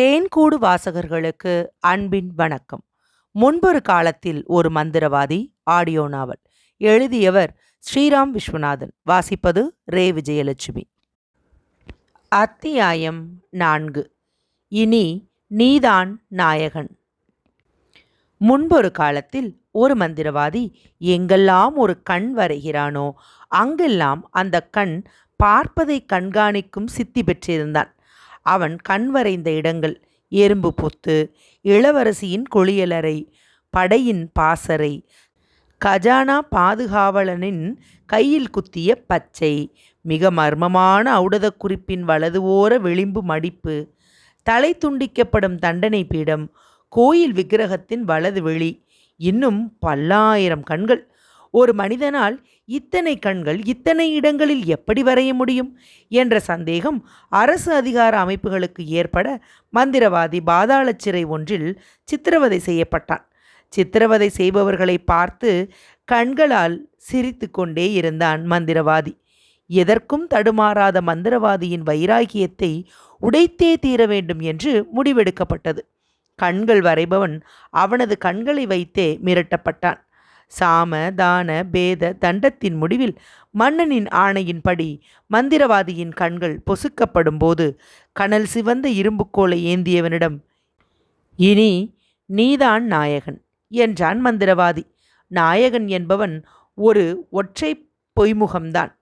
தேன்கூடு வாசகர்களுக்கு அன்பின் வணக்கம். முன்பொரு காலத்தில் ஒரு மந்திரவாதி ஆடியோ நாவல் எழுதியவர் ஸ்ரீராம் விஸ்வநாதன். வாசிப்பது ரே. விஜயலட்சுமி. அத்தியாயம் நான்கு. இனி நீதான் நாயகன். முன்பொரு காலத்தில் ஒரு மந்திரவாதி எங்கெல்லாம் ஒரு கண் வரைகிறானோ அங்கெல்லாம் அந்த கண் பார்ப்பதை கண்காணிக்கும் சித்தி பெற்றிருந்தான். அவன் கண் வரைந்த இடங்கள் எறும்பு பொத்து இளவரசியின் குளியலறை படையின் பாசறை கஜானா பாதுகாவலனின் கையில் குத்திய பச்சை மிக மர்மமான ஔடத குறிப்பின் வலது ஓர விளிம்பு மடிப்பு தலை துண்டிக்கப்படும் தண்டனை பீடம் கோயில் விக்கிரகத்தின் வலது வெளி இன்னும் பல்லாயிரம் கண்கள். ஒரு மனிதனால் இத்தனை கண்கள் இத்தனை இடங்களில் எப்படி வரைய முடியும்? என்ற சந்தேகம் அரசு அதிகார அமைப்புகளுக்கு ஏற்பட மந்திரவாதி பாதாள சிறை ஒன்றில் சித்திரவதை செய்யப்பட்டான். சித்திரவதை செய்பவர்களை பார்த்து கண்களால் சிரித்து கொண்டே இருந்தான் மந்திரவாதி. எதற்கும் தடுமாறாத மந்திரவாதியின் வைராகியத்தை உடைத்தே தீர வேண்டும் என்று முடிவெடுக்கப்பட்டது. கண்கள் வரைபவன் அவனது கண்களை வைத்தே மிரட்டப்பட்டான். சாம தான பேத தண்டத்தின் முடிவில் மன்னனின் ஆணையின்படி மந்திரவாதியின் கண்கள் பொசுக்கப்படும் போது கனல் சிவந்த இரும்புக்கோலை ஏந்தியவனிடம் இனி நீதான் நாயகன் என்றான் மந்திரவாதி. நாயகன் என்பவன் ஒரு ஒற்றை பொய்முகம்தான்.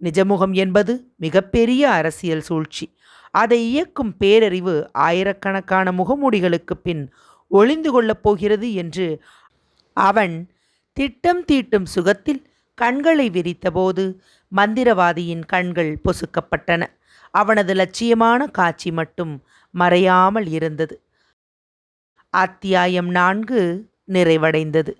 நிஜமுகம் என்பது மிகப்பெரிய அரசியல் சூழ்ச்சி. அதை இயக்கும் பேரறிவு ஆயிரக்கணக்கான முகமூடிகளுக்கு பின் ஒளிந்து கொள்ளப் போகிறது என்று அவன் திட்டம் தீட்டும் சுகத்தில் கண்களை விரித்தபோது மந்திரவாதியின் கண்கள் பொசுக்கப்பட்டன. அவனது லட்சியமான காட்சி மட்டும் மறையாமல் இருந்தது. அத்தியாயம் நான்கு நிறைவடைந்தது.